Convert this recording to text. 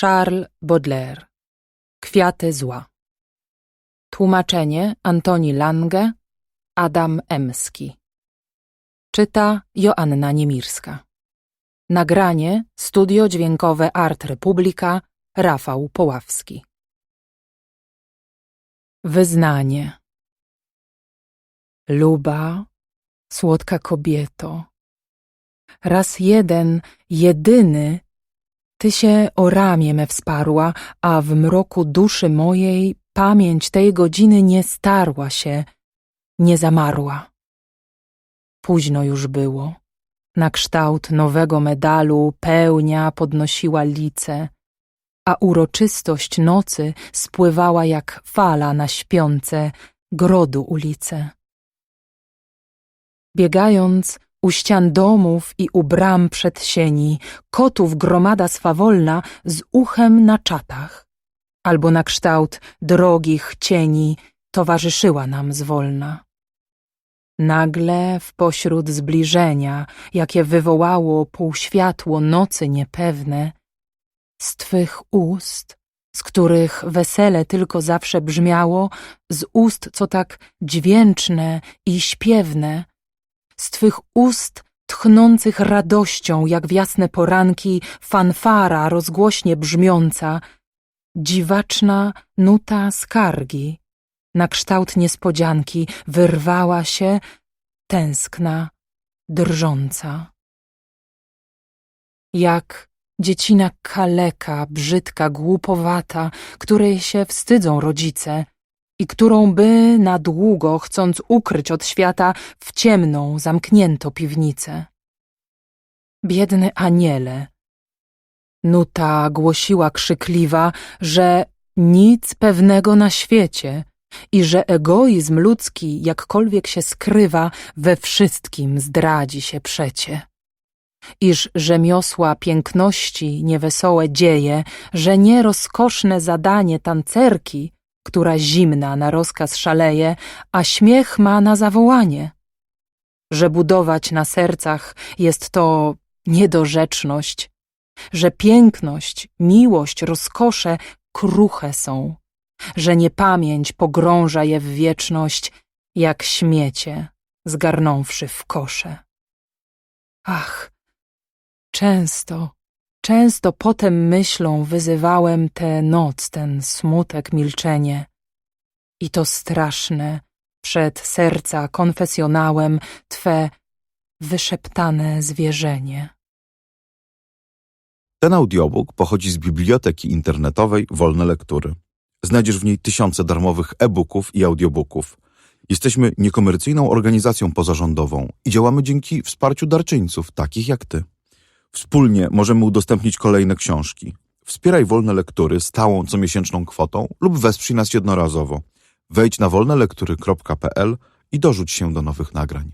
Charles Baudelaire. Kwiaty zła. Tłumaczenie Antoni Lange Adam Emski. Czyta Joanna Niemirska. Nagranie Studio Dźwiękowe Art Republika Rafał Poławski. Wyznanie. Luba, słodka kobieto. Raz jeden, jedyny ty się o ramię me wsparła, a w mroku duszy mojej pamięć tej godziny nie starła się, nie zamarła. Późno już było. Na kształt nowego medalu pełnia podnosiła lice, a uroczystość nocy spływała jak fala na śpiące grodu ulice. Biegając, u ścian domów i u bram przed sieni, kotów gromada swawolna z uchem na czatach, albo na kształt drogich cieni towarzyszyła nam zwolna. Nagle w pośród zbliżenia, jakie wywołało półświatło nocy niepewne, z twych ust, z których wesele tylko zawsze brzmiało, z ust, co tak dźwięczne i śpiewne, z twych ust tchnących radością, jak w jasne poranki, fanfara rozgłośnie brzmiąca, dziwaczna nuta skargi, na kształt niespodzianki wyrwała się, tęskna, drżąca. Jak dziecina kaleka, brzydka, głupowata, której się wstydzą rodzice, i którą by na długo, chcąc ukryć od świata, w ciemną zamknięto piwnicę. Biedny aniele! Nuta głosiła krzykliwa, że nic pewnego na świecie i że egoizm ludzki, jakkolwiek się skrywa, we wszystkim zdradzi się przecie. Iż rzemiosła piękności niewesołe dzieje, że nie rozkoszne zadanie tancerki, która zimna na rozkaz szaleje, a śmiech ma na zawołanie. Że budować na sercach jest to niedorzeczność, że piękność, miłość, rozkosze kruche są, że niepamięć pogrąża je w wieczność, jak śmiecie, zgarnąwszy w kosze. Ach, często, Często potem myślą wyzywałem tę noc, ten smutek, milczenie. I to straszne, przed serca konfesjonałem Twe wyszeptane zwierzenie. Ten audiobook pochodzi z biblioteki internetowej Wolne Lektury. Znajdziesz w niej tysiące darmowych e-booków i audiobooków. Jesteśmy niekomercyjną organizacją pozarządową i działamy dzięki wsparciu darczyńców, takich jak ty. Wspólnie możemy udostępnić kolejne książki. Wspieraj wolne lektury stałą comiesięczną kwotą lub wesprzyj nas jednorazowo. Wejdź na wolnelektury.pl i dorzuć się do nowych nagrań.